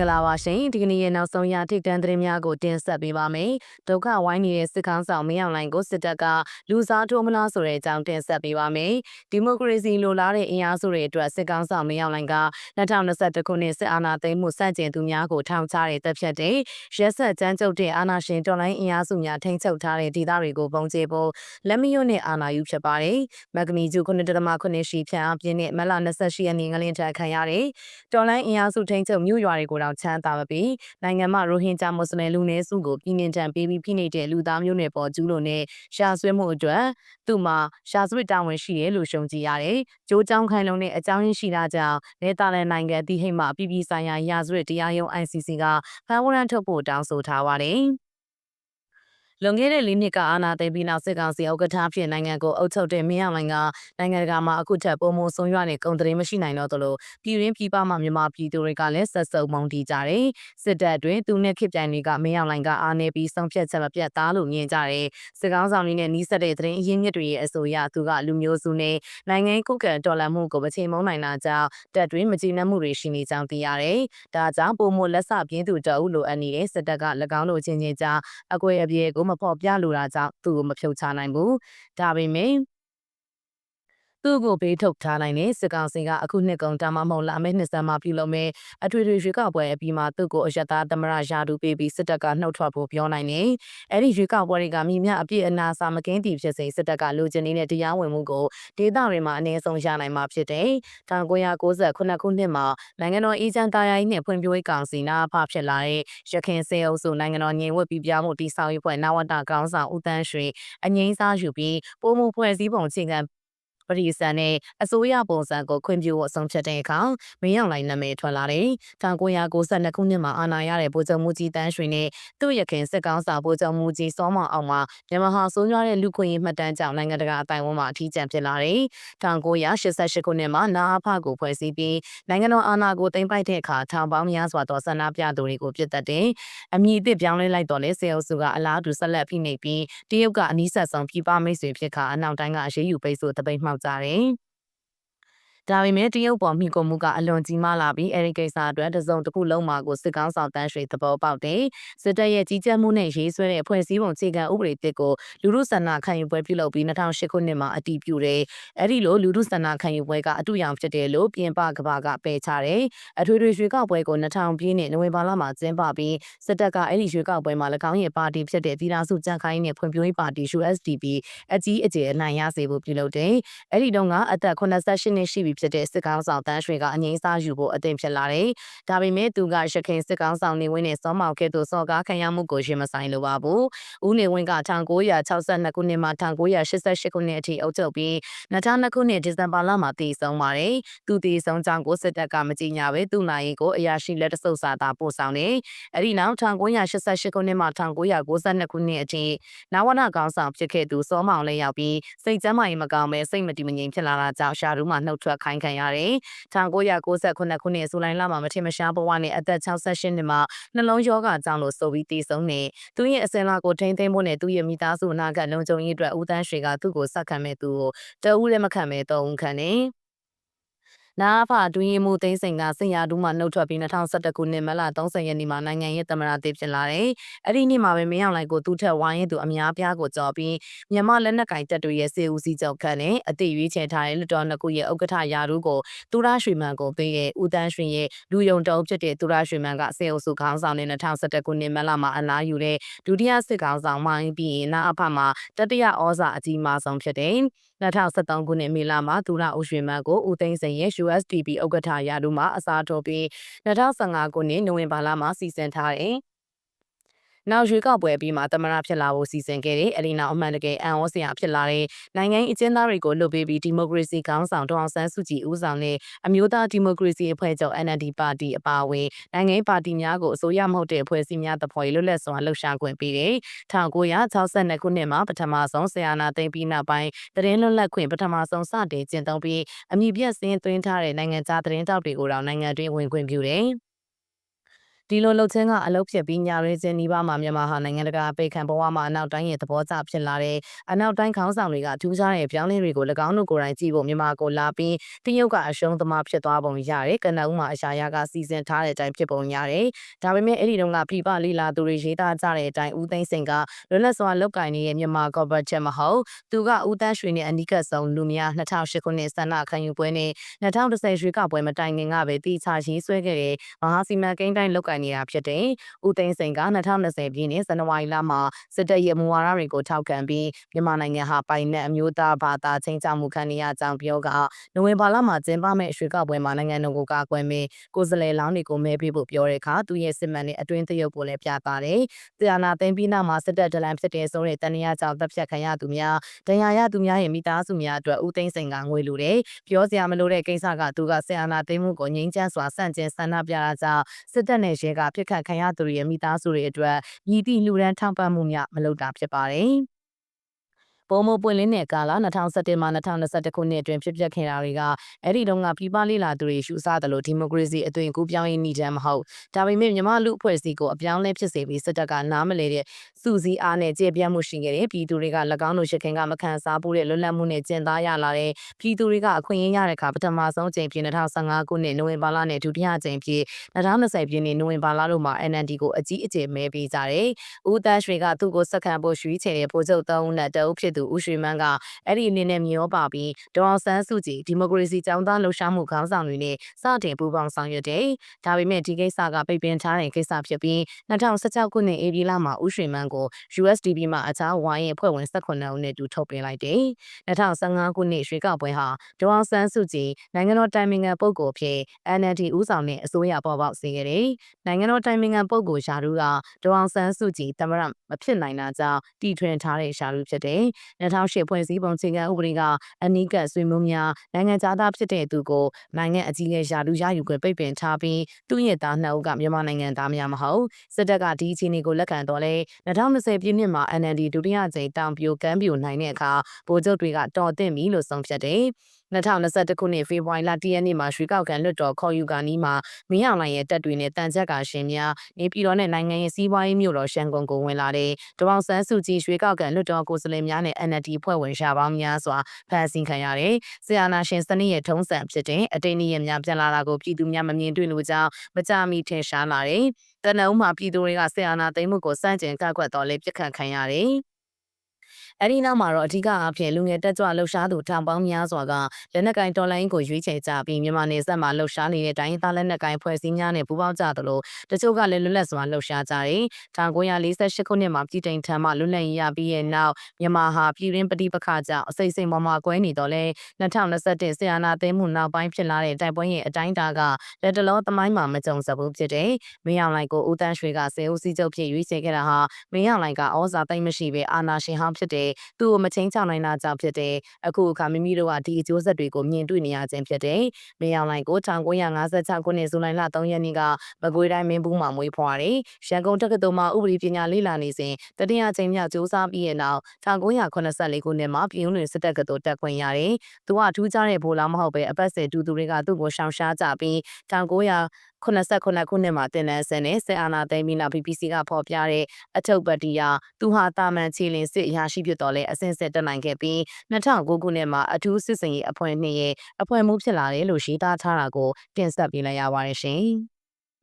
င်္ဂလာပါရှင်ဒီကနေ့ရဲ့နောက်ဆုံးရထိတ်တန်းသတင်းများကိုတင်ဆက်ပေးပါမယ်ဒုက္ခဝိုင်းနေတဲ့စစ်ကောင်းဆောင်မင်းအောင်လှိုင်ကိုစစ်တပ်ကလူစားထိုးမလားဆိုတဲ့အကြောင်းတင်ဆက်ပေးပါမယ်ဒီမိုကရေစီလိုလားတဲ့အင်အားစုတွေအတွက်စစ်ကောင်းဆောင်မင်းအောင်လှိုင်က2021ခုနှစ်စစ်အာဏာသိမ်းမှုစန့်ကျင်သူများကိုထောင်ချတဲ့တပ်ဖြတ်တဲ့ရက်ဆက်ကြမ်းကြုတ်တဲ့အာဏာရှင်တော်လိုင်းအင်အားစုများထိန်းချုပ်ထားတဲ့ဒေသတွေကိုပုံကျဖို့လက်မရွနဲ့အာဏာယူဖြစ်ပါတယ်မဂမီဂျူ9.9ရှိဖြန့်အပြင်းနဲ့မလ28ရက်နေ့ငလင်ထက်ခံရတဲ့တော်လိုင်းအင်အားစုထိန်းချုပ်မြို့ရွာတွေကိုတောင်ချမ်းသာမပြီးနိုင်ငံမှာရိုဟင်ဂျာမွတ်စလင်လူနည်းစုကိုပြည်နှင်ထန်ပေးပြီးဖိနှိပ်တဲ့လူသားမျိုးနွယ်ပေါ်ကျူးလွန်တဲ့ရှာဆွဲမှုအတွက်သူ့မှာရှာဆွေတာဝန်ရှိတယ်လို့ရှုံကြည်ရတယ်။ကြိုးကြောင်းခိုင်လုံတဲ့အကြောင်းရင်းရှိတာကြောင့်နေသာလန်နိုင်ငံတိဟိတ်မှာပြည်ပဆိုင်ရာရာဇဝတ်တရားရုံး ICC ကဖမ်းဝရမ်းထုတ်ဖို့တောင်းဆိုထားပါတယ်။ လွန်ခဲ့တဲ့၄နှစ်ကအာဏာသိမ်းပြီးနောက်စစ်ကောင်စီဥက္ကဋ္ဌဖြစ်နိုင်ငံကိုအုပ်ချုပ်တဲ့မင်းအောင်လှိုင်ကနိုင်ငံတကာမှာအခုထက်ပိုမိုဆုံးရွားတဲ့ကုန်သတင်းမရှိနိုင်တော့သလိုပြည်ရင်းပြည်ပမှာမြန်မာပြည်သူတွေကလည်းဆက်စုံမုန်းတီးကြတယ်။စစ်တပ်အတွင်းသူနဲ့ခေပြိုင်တွေကမင်းအောင်လှိုင်ကအာနေပြီးဆုံးဖြတ်ချက်မပြတ်သားလို့မြင်ကြတယ်။စစ်ကောင်းဆောင်တွေနဲ့နှီးဆက်တဲ့သတင်းအရင်းမြစ်တွေရဲ့အဆိုအရသူကလူမျိုးစုနဲ့နိုင်ငံကုတ်ကံတော်လှန်မှုကိုမချေမုန်းနိုင်တာကြောင့်တပ်တွင်းမကျေနပ်မှုတွေရှိနေကြောင်းသိရတယ်။ဒါကြောင့်ပိုမိုလက်ဆပြင်းသူတအုပ်လိုအပ်နေတဲ့စစ်တပ်က၎င်းတို့ချင်းချင်းကြားအကွဲအပြဲကိုမဖော်ပြလိုတာကြောင့်သူ့ကိုမဖြုတ်ချနိုင်ဘူးဒါပေမဲ့ သူ့ကိုဘေးထုတ်ထားနိုင်တဲ့စစ်ကောင်စီကအခုနှစ်ကုန်တာမမဟုတ်လာမယ့်နှစ်စမှာပြုလုပ်မဲ့အထွေထွေရွေးကောက်ပွဲအပြီးမှာသူ့ကိုအယက်သားသမရရာထူပေးပြီးစစ်တပ်ကနှုတ်ထွက်ဖို့ပြောနိုင်တယ်။အဲ့ဒီရွေးကောက်ပွဲတွေကမိမြအပြည့်အနာစာမကင်းတည်ဖြစ်စေစစ်တပ်ကလူချင်းနေတဲ့တရားဝင်မှုကိုဒေသတွေမှာအနည်းဆုံးရနိုင်မှာဖြစ်တယ်။1998ခုနှစ်မှာနိုင်ငံတော်အေဂျင့်တရားရေးနဲ့ဖွံ့ဖြိုးရေးကောင်စီနာဖဖြစ်လာတဲ့ရခိုင်စေအုပ်စုနိုင်ငံတော်ညင်ဝတ်ပြပြမှုတည်ဆောက်ရေးဖွဲ့နဝတကောင်းဆောင်ဦးတန်းရွှေအငိမ့်စားယူပြီးပုံမှုဖွဲ့စည်းပုံချိန်ခံ ပရိစံနဲ့အစိုးရပုံစံကိုခွင့်ပြုဖို့ဆုံးဖြတ်တဲ့အခါမင်းအောင်လှိုင်နာမည်ထွက်လာတယ်။1992ခုနှစ်မှာအာဏာရတဲ့ဗိုလ်ချုပ်မှုကြီးတန်းရွှေနဲ့သူ့ရခင်စစ်ကောင်းဆောင်ဗိုလ်ချုပ်မှုကြီးစောမောင်အောင်မှာမြန်မာဟာဆိုးရွားတဲ့လူခွင့်ရေးမှတ်တမ်းကြောင့်နိုင်ငံတကာအတိုင်းအဝန်းမှာအထီးကျန်ဖြစ်လာတယ်။1988ခုနှစ်မှာနာအဖကိုဖွဲ့စည်းပြီးနိုင်ငံတော်အာဏာကိုသိမ်းပိုက်တဲ့အခါထောင်ပေါင်းများစွာသောဆန္ဒပြသူတွေကိုပြစ်တက်တယ်။အမည်အသစ်ပြောင်းလဲလိုက်တော့လေစေအုပ်စုကအလားတူဆက်လက်ဖိနှိပ်ပြီးတရုတ်ကအနီးဆက်ဆုံးပြည်ပမိတ်ဆွေဖြစ်ခါအနောက်တိုင်းကအရေးယူပိတ်ဆို့တပိတ်မှောက်ကြတယ်။ ဒါပေမဲ့တရုတ်ပေါ်မိကိုမှုကအလွန်ကြီးမားလာပြီးအဲဒီကိစ္စအတွက်တစုံတစ်ခုလုံးမှာကိုစစ်ကောင်းဆောင်တန်းရွှေသဘောပေါက်တယ်။စစ်တပ်ရဲ့ကြီးကြပ်မှုနဲ့ရေးဆွဲတဲ့အဖွဲ့အစည်းပုံခြေခံဥပဒေတစ်ကိုလူမှုဆန္ဒခံယူပွဲပြုလုပ်ပြီး2008ခုနှစ်မှာအတည်ပြုတယ်။အဲဒီလိုလူမှုဆန္ဒခံယူပွဲကအတူရောင်ဖြစ်တယ်လို့ပြင်ပကဘာကပယ်ချတယ်။အထွေထွေရွေးကောက်ပွဲကို2000ပြည့်နှစ်နိုဝင်ဘာလမှာကျင်းပပြီးစစ်တပ်ကအဲဒီရွေးကောက်ပွဲမှာ၎င်းရဲ့ပါတီဖြစ်တဲ့ပြည်ထောင်စုကြံ့ခိုင်နဲ့ဖွံ့ဖြိုးရေးပါတီ USDP အကြီးအကျယ်အနိုင်ရစေဖို့ပြုလုပ်တယ်။အဲဒီတုန်းကအသက်88နှစ်ရှိပြီဖြစ်တဲ့စစ်ကောင်ဆောင်တန်းရွှေကအငိမ့်စားယူဖို့အသင့်ဖြစ်လာတယ်။ဒါပေမဲ့သူကရခိုင်စစ်ကောင်ဆောင်နေဝင်းနဲ့စောမောင်ကဲ့သို့စော်ကားခံရမှုကိုရင်မဆိုင်လိုပါဘူး။ဦးနေဝင်းက1962ခုနှစ်မှ1988ခုနှစ်အထိအုပ်ချုပ်ပြီး2002ခုနှစ်ဒီဇင်ဘာလမှာတည်ဆုံပါတယ်။သူတည်ဆုံကြောင်းကိုစစ်တပ်ကမကြေညာပဲသူ့နိုင်ကိုအရာရှိလက်တဆုပ်စာသာပို့ဆောင်တယ်။အဲဒီနောက်1988ခုနှစ်မှ1992ခုနှစ်အထိနဝနကောင်ဆောင်ဖြစ်ခဲ့သူစောမောင်လည်းရောက်ပြီးစိတ်ကျမ်းမာရေးမကောင်းပဲစိတ်မတည်မငြိမ်ဖြစ်လာတာကြောင့်ရှာရူးမှနှုတ်ထွက်ခိုင်းခံရတယ်။1998ခုနှစ်ဇူလိုင်လမှာမထင်မရှားဘဝနဲ့အသက်68နှစ်မှာနှလုံးရောဂါကြောင့်လို့ဆိုပြီးတည်ဆုံးနေသူရဲ့အစင်လာကိုထိမ့်သိမ်းဖို့နဲ့သူရဲ့မိသားစုအနာဂတ်လုံခြုံရေးအတွက်ဦးတန်းရွှေကသူ့ကိုစက်ခံမဲ့သူကိုတအူးလည်းမခံမဲ့တော့ဦးခံနေ။ နာဖအတွင်းမှုသိန်းစိန်ကစင်ရတူးမှနှုတ်ထွက်ပြီး2011ခုနှစ်မလ30ရက်နေ့မှာနိုင်ငံရဲ့သမ္မတတည်ဖြစ်လာတယ်။အဲ့ဒီနေ့မှာပဲမင်းအောင်လှိုင်ကိုသူ့ထက်ဝိုင်းရဲ့သူအများပြားကိုကြော်ပြီးမြန်မာလက်နက်ကင်တပ်တွေရဲ့စေဦးစီးချုပ်ခန့်နဲ့အသိရွေးချယ်ထားတဲ့လူတော်နှစ်ခုရဲ့ဥက္ကဋ္ဌရာထူးကိုသူရရွှေမန်ကိုပေးတဲ့ဦးတန်းရွှေရဲ့လူယုံတုံးဖြစ်တဲ့သူရရွှေမန်ကစေအုပ်စုခေါင်းဆောင်တဲ့2011ခုနှစ်မလမှာအနားယူတဲ့ဒုတိယစစ်ခေါင်းဆောင်မိုင်းပြီးနာအဖမှာတတိယဩဇာအကြီးမားဆုံးဖြစ်တဲ့2013ခုနှစ်မေလမှာသူရဦးရွှေမန်းကိုဦးသိန်းစိန်ရဲ့ USDP ဥက္ကဋ္ဌရာထူးမှာအစားထိုးပြီး2015ခုနှစ်နိုဝင်ဘာလမှာစီစဉ်ထားတဲ့ နောက်ရွေးကောက်ပွဲပြီးမှသမရဖြစ်လာဖို့စီစဉ်ခဲ့တဲ့အဲဒီနောက်အမှန်တကယ်အန်ဩစရာဖြစ်လာတဲ့နိုင်ငံအကျဉ်းသားတွေကိုလွတ်ပေးပြီးဒီမိုကရေစီခေါင်းဆောင်ဒေါအောင်ဆန်းစုကြည်ဦးဆောင်တဲ့အမျိုးသားဒီမိုကရေစီအဖွဲ့ချုပ် NLD ပါတီအပါအဝင်နိုင်ငံပါတီများကိုအစိုးရမဟုတ်တဲ့အဖွဲ့အစည်းများသဖွယ်လွတ်လပ်စွာလှုပ်ရှားခွင့်ပေးတယ်။1962ခုနှစ်မှာပထမဆုံးဆီယနာသိမ်းပြီးနောက်ပိုင်းတရင်လွတ်လပ်ခွင့်ပထမဆုံးစတင်ကျင့်သုံးပြီးအမည်ပြတ်စင်းသွင်းထားတဲ့နိုင်ငံခြားသတင်းတောက်တွေကိုတော့နိုင်ငံတွင်းဝင်ခွင့်ပြုတယ်။ ဒီလိုလှုပ်ချင်းကအလုပ်ဖြစ်ပြီးညာရင်းစင်နီးပါးမှာမြန်မာဟာနိုင်ငံတကာအပိတ်ခံဘဝမှာအနောက်တိုင်းရဲ့သဘောကျဖြစ်လာတဲ့အနောက်တိုင်းခေါင်းဆောင်တွေကထူးခြားတဲ့ပြောင်းလဲတွေကို၎င်းတို့ကိုယ်တိုင်ကြည့်ဖို့မြန်မာကိုလာပြီးတရုတ်ကအရှုံးသမားဖြစ်သွားပုံရတယ်ကနအုံးမှာအရှာရကစီစဉ်ထားတဲ့အတိုင်းဖြစ်ပုံရတယ်ဒါပေမဲ့အဲ့ဒီတုန်းကပြပလီလာသူတွေရေးသားကြတဲ့အတိုင်းဦးသိန်းစိန်ကလွတ်လပ်စွာလောက်ကင်နေတဲ့မြန်မာကော်ပိုချက်မဟုတ်သူကဦးတန်းရွှေနဲ့အနိကဆုံးလူများ2008ခုနှစ်ဆန္ဒခံယူပွဲနဲ့2010ရွေးကောက်ပွဲမတိုင်ခင်ကပဲတီချရေးဆွဲခဲ့တဲ့မဟာစီမံကိန်းတိုင်းလောက်ကင်နေတာဖြစ်တယ်ဦးသိန်းစိန်က2020ပြည့်နှစ်ဇန်နဝါရီလမှာစစ်တပ်ရဲ့မူဝါဒတွေကိုထောက်ခံပြီးမြန်မာနိုင်ငံဟာပိုင်နက်အမျိုးသားဘာသာချင်းချမှုခံနေရကြောင်းပြောကနိုဝင်ဘာလမှာကျင်းပမယ့်ရွှေကောက်ပွဲမှာနိုင်ငံတော်ကိုကာကွယ်မယ်ကိုယ်စားလှယ်လောင်းတွေကိုမဲပေးဖို့ပြောတဲ့အခါသူရဲ့စစ်မှန်တဲ့အတွင်းသရုပ်ကိုလည်းပြပါတယ်။တရားနာသိမ်းပြီးနောက်မှာစစ်တပ်ဒလန်ဖြစ်တဲ့ဆိုတဲ့တန်ရာကြောင့်တပ်ဖြတ်ခံရသူများဒဏ်ရာရသူများရဲ့မိသားစုများအတွက်ဦးသိန်းစိန်ကငွေလူတယ်။ပြောစရာမလိုတဲ့ကိစ္စကသူကဆရာနာသိမ်းမှုကိုငြိမ်းချမ်းစွာစန့်ကျင်ဆန္ဒပြတာကြောင့်စစ်တပ်နဲ့ရဲကပြစ်ခတ်ခံရသူတွေရဲ့မိသားစုတွေအတွက်ညီတိလူရန်ထောက်ပံ့မှုများမလုပ်တာဖြစ်ပါတယ်။ ပုံမပွင့်လင်းတဲ့ကာလ2017မှ2021ခုနှစ်အတွင်းဖြစ်ပျက်ခဲ့တာတွေကအဲ့ဒီတုန်းကပြည်ပလေးလာသူတွေရှုစားတယ်လို့ဒီမိုကရေစီအသွင်ကူးပြောင်းရေးနေတယ်မဟုတ်ဒါပေမဲ့မြန်မာလူအဖွဲ့အစည်းကိုအပြောင်းလဲဖြစ်စေပြီးစစ်တပ်ကနားမလဲတဲ့စူစီအားနဲ့ကျေပြတ်မှုရှိခဲ့တဲ့ပြည်သူတွေက၎င်းတို့ရှခင်ကမခံစားဘူးတဲ့လွတ်လပ်မှုနဲ့ကျင့်သားရလာတဲ့ပြည်သူတွေကအခွင့်အရေးရတဲ့အခါပထမဆုံးချိန်ဖြစ်2015ခုနှစ်နိုဝင်ဘာလနဲ့ဒုတိယချိန်ဖြစ်2020ပြည့်နှစ်နိုဝင်ဘာလတို့မှာ NND ကိုအကြီးအကျယ်မဲပေးကြတယ်။ဦးတန်းရွှေကသူ့ကိုစက္ကန့်ဖို့ရွှေချယ်တဲ့ပို့ချုပ်သုံးဦးနဲ့တအုပ်ဖြစ်သူဦးရွှေမန်းကအဲ့ဒီအနေနဲ့မျောပါပြီးဒေါအောင်ဆန်းစုကြည်ဒီမိုကရေစီကြောင်းသားလှုပ်ရှားမှုခေါင်းဆောင်တွေနဲ့စတင်ပူးပေါင်းဆောင်ရွက်တယ်။ဒါပေမဲ့ဒီကိစ္စကပိတ်ပင်ထားတဲ့ကိစ္စဖြစ်ပြီး2016ခုနှစ်ဧပြီလမှာဦးရွှေမန်းကို USDP မှာအခြားဝိုင်းရဲ့ဖွဲ့ဝင်18ဦးနဲ့တူထုတ်ပေးလိုက်တယ်။2015ခုနှစ်ရွှေကောက်ပွဲဟာဒေါအောင်ဆန်းစုကြည်နိုင်ငံတော်တိုင်ပင်ခံပုဂ္ဂိုလ်ဖြစ် NLD ဦးဆောင်တဲ့အစိုးရပေါ်ပေါက်စေခဲ့တယ်။နိုင်ငံတော်တိုင်ပင်ခံပုဂ္ဂိုလ်ရှာလူကဒေါအောင်ဆန်းစုကြည်တမရမဖြစ်နိုင်တာကြောင့်တီထွင်ထားတဲ့ရှာလူဖြစ်တယ်။2008ဖွဲ့စည်းပုံချိန်ခံဥပဒေကအနိကဆွေမျိုးများနိုင်ငံသားဖြစ်တဲ့သူကိုနိုင်ငံအကြီးအကဲရှာလူရယူခွင့်ပိတ်ပင်ထားပြီးသူ့ရဲ့သားနှစ်ဦးကမြန်မာနိုင်ငံသားများမဟုတ်စစ်တပ်ကဒီအခြေအနေကိုလက်ခံတော့လဲ2020ပြည့်နှစ်မှာ NLD ဒုတိယကြိမ်တောင်ပြိုကမ်းပြိုနိုင်တဲ့အခါဗိုလ်ချုပ်တွေကတော်တင်ပြီလို့ဆုံးဖြတ်တယ်2021ခုနှစ်ဖေဖော်ဝါရီလ10ရက်နေ့မှာရွှေကောက်ကန်လွတ်တော်ခေါ်ယူကာနီးမှာမင်းအောင်လှိုင်ရဲ့တပ်တွေနဲ့တန်ချက်ကရှင်များနေပြည်တော်နဲ့နိုင်ငံရဲ့စီးပွားရေးမြို့တော်ရှန်ကုန်ကိုဝင်လာတဲ့တပေါင်းဆန်းစုကြည်ရွှေကောက်ကန်လွတ်တော်ကိုယ်စားလှယ်များနဲ့ NLD ဖွဲ့ဝင်ရှာပေါင်းများစွာဖမ်းဆီးခံရတယ်။ဆီယနာရှင်စနစ်ရဲ့ထုံးစံဖြစ်တဲ့အတိတ်နည်းများပြန်လာတာကိုပြည်သူများမမြင်တွေ့လို့ကြောင်းမကြမီထင်ရှားလာတယ်။တနအုံမှာပြည်သူတွေကဆီယနာသိမ်းမှုကိုစန့်ကျင်ကန့်ကွက်တော်လဲပြစ်ခတ်ခံရတယ်။ အဲဒီနောက်မှာတော့အဓိကအဖြစ်လူငယ်တက်ကြွလှုပ်ရှားသူထောင်ပေါင်းများစွာကလက်နက်ကင်တော်လိုင်းကိုရွေးချယ်ကြပြီးမြန်မာနယ်စပ်မှာလှုပ်ရှားနေတဲ့တိုင်းသားလက်နက်ကင်ဖွဲ့စည်းများနဲ့ပူးပေါင်းကြသလိုတချို့ကလည်းလွတ်လပ်စွာလှုပ်ရှားကြတယ်။1948ခုနှစ်မှာပြည်တိုင်ထံမှလွတ်လပ်ရေးရပြီးရဲ့နောက်မြန်မာဟာပြည်ရင်းပဋိပက္ခကြောင့်အစိမ့်စိမ့်ပေါ်မှာကွဲနေတော့လဲ2021ဆီယနာသိမ်းမှုနောက်ပိုင်းဖြစ်လာတဲ့တိုက်ပွဲရဲ့အတိုင်းအတာကလက်တလောသမိုင်းမှာမကြုံစဘူးဖြစ်တယ်။မင်းအောင်လှိုင်ကိုဦးတန်းရွှေကစေဦးစီးချုပ်ဖြစ်ရွေးချယ်ခဲ့တာဟာမင်းအောင်လှိုင်ကဩဇာသိမ်းမရှိပဲအာဏာရှင်ဟောင်းဖြစ်တဲ့သူ့ကိုမချင်းချောင်နိုင်တာကြောင့်ဖြစ်တယ်။အခုအခါမိမိတို့ကဒီအကျိုးဆက်တွေကိုမြင်တွေ့နေရခြင်းဖြစ်တယ်။မင်းအောင်လှိုင်ကို1956ခုနှစ်ဇူလိုင်လ3ရက်နေ့ကမကွေးတိုင်းမင်းဘူးမှာမွေးဖွားတယ်။ရန်ကုန်တက္ကသိုလ်မှာဥပဒေပညာလေ့လာနေစဉ်တတိယကြိမ်မြောက်စူးစမ်းပြီးတဲ့နောက်1984ခုနှစ်မှာပြည်ဦးလွင်စစ်တပ်ကတော်တက်ခွင့်ရတယ်။သူကထူးခြားတဲ့ဘိုးလားမဟုတ်ပဲအပတ်စဉ်တူသူတွေကသူ့ကိုရှောင်ရှားကြပြီး1900 89ခုနှစ်မှာတင်နန်းစင်နဲ့စစ်အာဏာသိမ်းပြီးနောက် BBC ကဖော်ပြတဲ့အထုပ်ပတ္တိယသူဟာတာမန်ချီလင်စစ်အရာရှိဖြစ်တော်လဲအစင်စစ်တက်နိုင်ခဲ့ပြီး2009ခုနှစ်မှာအထူးစစ်စင်ရေးအဖွဲ့နှစ်ရဲ့အဖွဲ့မှုဖြစ်လာတယ်လို့ရေးသားထားတာကိုတင်ဆက်ပေးလိုက်ရပါတယ်ရှင်။